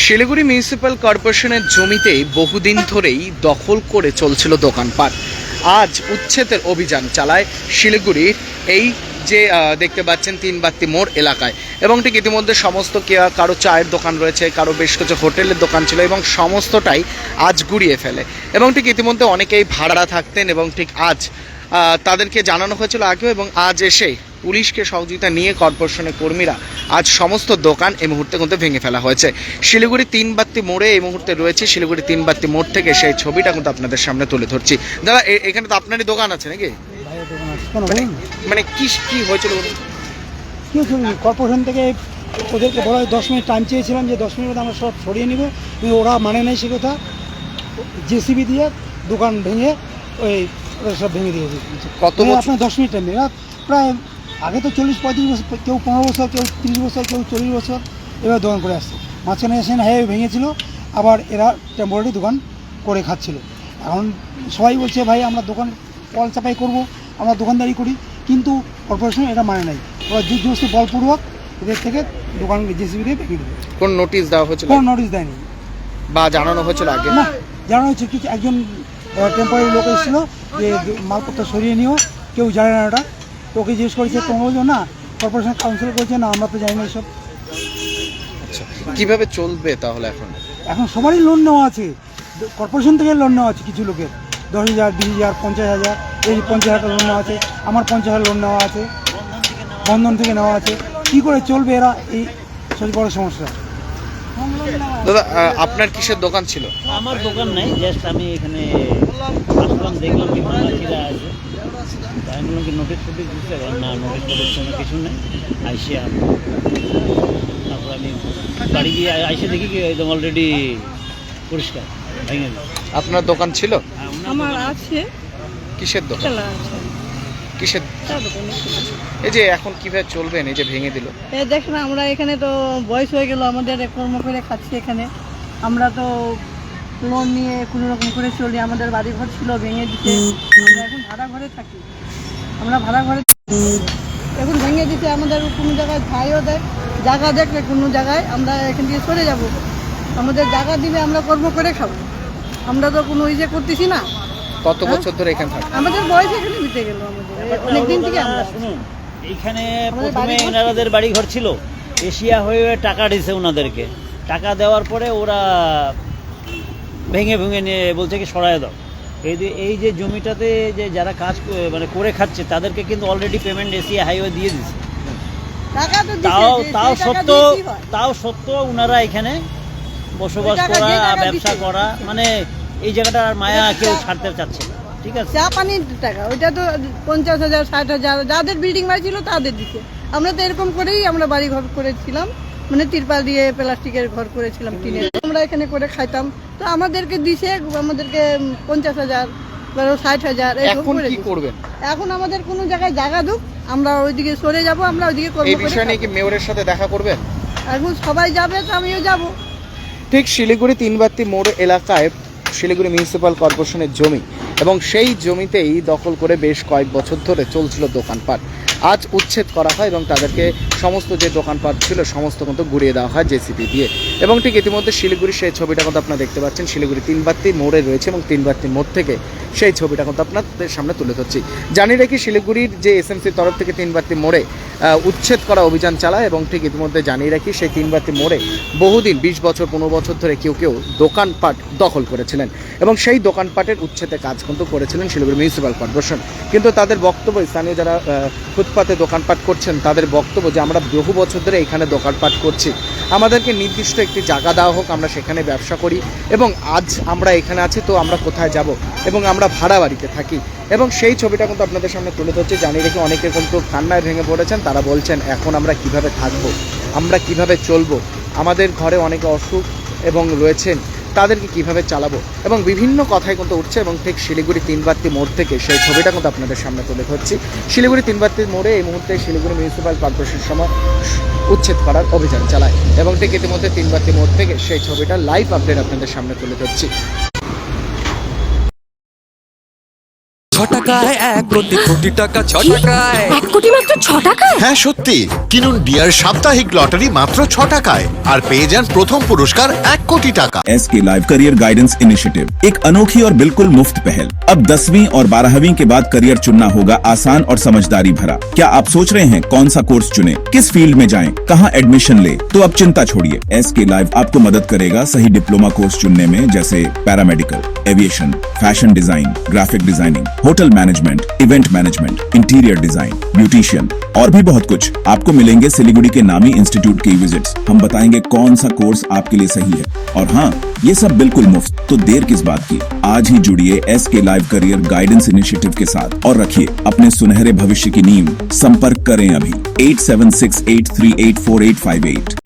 Siliguri municipal কর্পোরেশনের জমিতে বহুদিন ধরেই দখল করে চলছিল দোকানপাট। আজ উচ্ছেদের অভিযান চালায় শিলিগুড়ির এই যে দেখতে পাচ্ছেন তিন বাত্তি মোড় এলাকায়। এবং ঠিক ইতিমধ্যে সমস্ত কারও চায়ের দোকান রয়েছে, কারও বেশ কিছু হোটেলের দোকান ছিল এবং সমস্তটাই আজ গুড়িয়ে ফেলে। এবং ঠিক ইতিমধ্যে অনেকেই ভাড়া থাকতেন এবং ঠিক আজ তাদেরকে জানানো হয়েছিল আগেও এবং আজ এসে পুলিশকে সহযোগিতা নিয়ে কর্পোরেশনের কর্মীরা আজ সমস্ত দোকান এই মুহূর্তে কিন্তু ভেঙে ফেলা হয়েছে। শিলিগুড়ি তিন বাত্তি মোড়ে এই মুহূর্তে রয়েছে শিলিগুড়ি তিন বাত্তি মোড় থেকে সেই ছবিটা কিন্তু আপনাদের সামনে তুলে ধরছি। দাদা এখানে তো আপনারই দোকান আছে নাকি? মানে মানে কি কি হয়েছিল কর্পোরেশন থেকে ওদেরকে বলা হয় দশ মিনিট টাইম চেয়েছিলাম যে দশ মিনিট আমরা সব সরিয়ে নিব। কিন্তু ওরা মানে নেই সে কথা। জেসিবি দিয়ে দোকান ভেঙে ওই ওরা সব ভেঙে দিয়েছে। কত মানে আপনার দশ মিনিট টাইম প্রায় আগে তো চল্লিশ পঁয়ত্রিশ বছর কেউ পনেরো বছর কেউ তিরিশ বছর কেউ চল্লিশ বছর এবার দোকান করে আসছে। মাঝখানে এসে হাইওয়ে ভেঙেছিল আবার এরা টেম্পোরারি দোকান করে খাচ্ছিল। এখন সবাই বলছে ভাই আমরা দোকান কল চাপাই করব আমরা দোকানদারি করি। কিন্তু কর্পোরেশন এটা মানে নাই। ওরা জোর জবস্তি বলপূর্বক এদের থেকে দোকান জেসিবি দিয়ে ভেঙে দেবে কোন নোটিশ দেওয়া হয়েছিল? কোনো নোটিশ দেয়নি। বা জানানো হয়েছিল আগে? না জানানো হচ্ছে কিছু একজন টেম্পোরারি লোক এসেছিল যে মালপত্র সরিয়ে নিও কেউ জানে না ওটা। তো ওকে জিজ্ঞেস করেছে তোমরা বলছো না কর্পোরেশন কাউন্সিল করেছে না আমরা তো জানি না এইসব আচ্ছা কীভাবে চলবে তাহলে এখন? এখন সবারই লোন নেওয়া আছে। কর্পোরেশন থেকে লোন নেওয়া আছে কিছু লোকের। দশ হাজার বিশ হাজার পঞ্চাশ হাজার এই পঞ্চাশ হাজার লোন নেওয়া আছে আমার পঞ্চাশ হাজার লোন নেওয়া আছে বন্ধন থেকে নেওয়া আছে। কী করে চলবে এরা? এই সবচেয়ে বড় সমস্যা। দাদা আপনার কিসের দোকান ছিল? আমার দোকান নাই জাস্ট আমি এখানে আসলাম দেখলাম কি আছে। আমি বললাম কি নোটিশ ফোটিস পারলাম না নোটিশ ফোটিস কোনো কিছু নেই। আইসে আর তারপর আমি বাড়ি গিয়ে আইসে দেখি কি একদম অলরেডি পরিষ্কার ভেঙে আপনার দোকান ছিল? আমার আছে। কিসের দোকান? আছে। কিসের? এই যে এখন কীভাবে চলবেন এই যে ভেঙে দিল? এই দেখেন আমরা এখানে তো বয়স হয়ে গেল আমাদের কর্ম করে খাচ্ছি এখানে। আমরা তো লোন নিয়ে কোনো রকম করে চলি আমাদের বাড়ি ঘর ছিল ভেঙে দিতে। আমরা এখন ভাড়া ঘরে থাকি। আমরা ভাড়া ঘরে এখন ভেঙে দিতে আমাদের কোনো জায়গায় ছাইও দেয় জায়গা দেখলে কোনো জায়গায় আমরা এখান থেকে সরে যাব। আমাদের জায়গা দিলে আমরা কর্ম করে খাব। আমরা তো কোনো ইয়ে করতেছি না। কত বছর ধরে এখানে থাকেন আমাদের বয়স এখানে বিতে গেল আমাদের। অনেক দিন থেকে আমরা শুনুন এইখানে প্রথমে বাড়িঘর বাড়ি ঘর ছিল। এশিয়া হয়ে টাকা দিয়েছে ওনাদেরকে। টাকা দেওয়ার পরে ওরা ভেঙে ভেঙে নিয়ে বলছে কি সরায় দাও। এই যে এই যে জমিটাতে যে যারা কাজ মানে করে খাচ্ছে তাদেরকে কিন্তু অলরেডি পেমেন্ট এশিয়া হাইওয়ে দিয়ে দিছে, তাও তাও সত্ত্বেও তাও সত্ত্বেও ওনারা এখানে বসবাস করা ব্যবসা করা মানে এই জায়গাটার মায়া কেউ ছাড়তে চাচ্ছে না ঠিক আছে? চা পানির টাকা ওইটা তো পঞ্চাশ হাজার ষাট হাজার যাদের বিল্ডিং বাড়ি ছিল তাদের দিকে আমরা তো এরকম করেই আমরা বাড়ি ঘর করেছিলাম মানে তিরপাল দিয়ে প্লাস্টিকের ঘর করেছিলাম টিনের। আমরা এখানে করে খাইতাম। তো আমাদেরকে দিছে আমাদেরকে পঞ্চাশ হাজার ষাট হাজার এখন কি করবেন? এখন আমাদের কোনো জায়গায় জায়গা দুক আমরা ওইদিকে সরে যাব আমরা ওইদিকে এই বিষয় নিয়ে কি মেয়রের সাথে দেখা করবেন? এখন সবাই যাবে তো আমিও যাব। ঠিক শিলিগুড়ি তিনবাত্তি মোড় এলাকায় শিলিগুড়ি মিউনিসিপ্যাল কর্পোরেশনের জমি এবং সেই জমিতেই দখল করে বেশ কয়েক বছর ধরে চলছিল দোকানপাট। আজ উচ্ছেদ করা হয় এবং তাদেরকে সমস্ত যে দোকানপাট ছিল, সমস্ত কিন্তু ঘুরিয়ে দেওয়া হয় জেসিপি দিয়ে। এবং ঠিক ইতিমধ্যে শিলিগুড়ির সেই ছবিটা কিন্তু আপনারা দেখতে পাচ্ছেন। শিলিগুড়ি তিনবাত্তি মোড়ে রয়েছে এবং তিনবাত্তি মোড় থেকে সেই ছবিটা কিন্তু আপনাদের সামনে তুলে ধরছি। জানি রেখি শিলিগুড়ির যে এসএমসির তরফ থেকে তিন তিনবাত্তি মোড়ে উচ্ছেদ করা অভিযান চালায় এবং ঠিক ইতিমধ্যে জানিয়ে রাখি সেই তিনবাত্তি মোড়ে বহুদিন, বিশ বছর, পনেরো বছর ধরে কেউ কেউ দোকানপাট দখল করেছিলেন এবং সেই দোকানপাটের উচ্ছেদে কাজ কিন্তু করেছিলেন শিলিগুড়ি মিউনিসিপ্যাল কর্পোরেশন। কিন্তু তাদের বক্তব্য, স্থানীয় যারা ফুটপাতে দোকানপাট করছেন, তাদের বক্তব্য যে আমরা বহু বছর ধরে এখানে দোকানপাট করছি। আমাদেরকে নির্দিষ্ট একটি জায়গা দেওয়া হোক, আমরা সেখানে ব্যবসা করি এবং আজ আমরা এখানে আছি, তো আমরা কোথায় যাব এবং আমরা ভাড়া বাড়িতে থাকি। এবং সেই ছবিটা কিন্তু আপনাদের সামনে তুলে ধরছি, জানিয়ে রেখে অনেকে কিন্তু কান্নায় ভেঙে পড়েছেন। তারা বলছেন, এখন আমরা কীভাবে থাকব? আমরা কীভাবে চলবো? আমাদের ঘরে অনেকে অসুখ এবং রয়েছেন। তাদেরকে কীভাবে চালাবো? এবং বিভিন্ন কথাই কিন্তু উঠছে এবং ঠিক শিলিগুড়ি তিনবাত্তি মোড় থেকে সেই ছবিটা কিন্তু আপনাদের সামনে তুলে ধরছি। শিলিগুড়ি তিনবাত্তি মোড়ে এই মুহূর্তে শিলিগুড়ি মিউনিসিপ্যাল কর্পোরেশন সময় উচ্ছেদ করার অভিযান চালায়। এবং ঠিক ইতিমধ্যে তিনবাত্তি মোড় থেকে সেই ছবিটা লাইভ আপডেট আপনাদের সামনে তুলে ধরছি। টাকায় এক প্রতি কোটি টাকা ছ টাকায় এক কোটি মাত্র ছ টাকায় হ্যাঁ সত্যি কিনুন ডিয়ার সাপ্তাহিক লটারি মাত্র ছ টাকায় আর পেয়ে যান প্রথম পুরস্কার এক কোটি টাকা एस के लाइव करियर गाइडेंस इनिशिएटिव एक अनोखी और बिल्कुल मुफ्त पहल अब दसवीं और बारहवीं के बाद करियर चुनना होगा आसान और समझदारी भरा क्या आप सोच रहे हैं कौन सा कोर्स चुने किस फील्ड में जाएं, कहां एडमिशन ले तो अब चिंता छोड़िए एस के लाइव आपको मदद करेगा सही डिप्लोमा कोर्स चुनने में जैसे paramedical aviation fashion design graphic designing hotel management event management interior design beautician और भी बहुत कुछ। आपको मिलेंगे सिलीगुड़ी के नामी इंस्टीट्यूट की विजिट्स हम बताएँगे कौन सा कोर्स आपके लिए सही है। और हाँ ये सब बिल्कुल मुफ़्त। तो देर किस बात की? आज ही जुड़िए एस के लाइव करियर गाइडेंस इनिशिएटिव के साथ। और रखिए अपने सुनहरे भविष्य की नींव। संपर्क करें अभी। Eight seven six eight three eight four eight five eight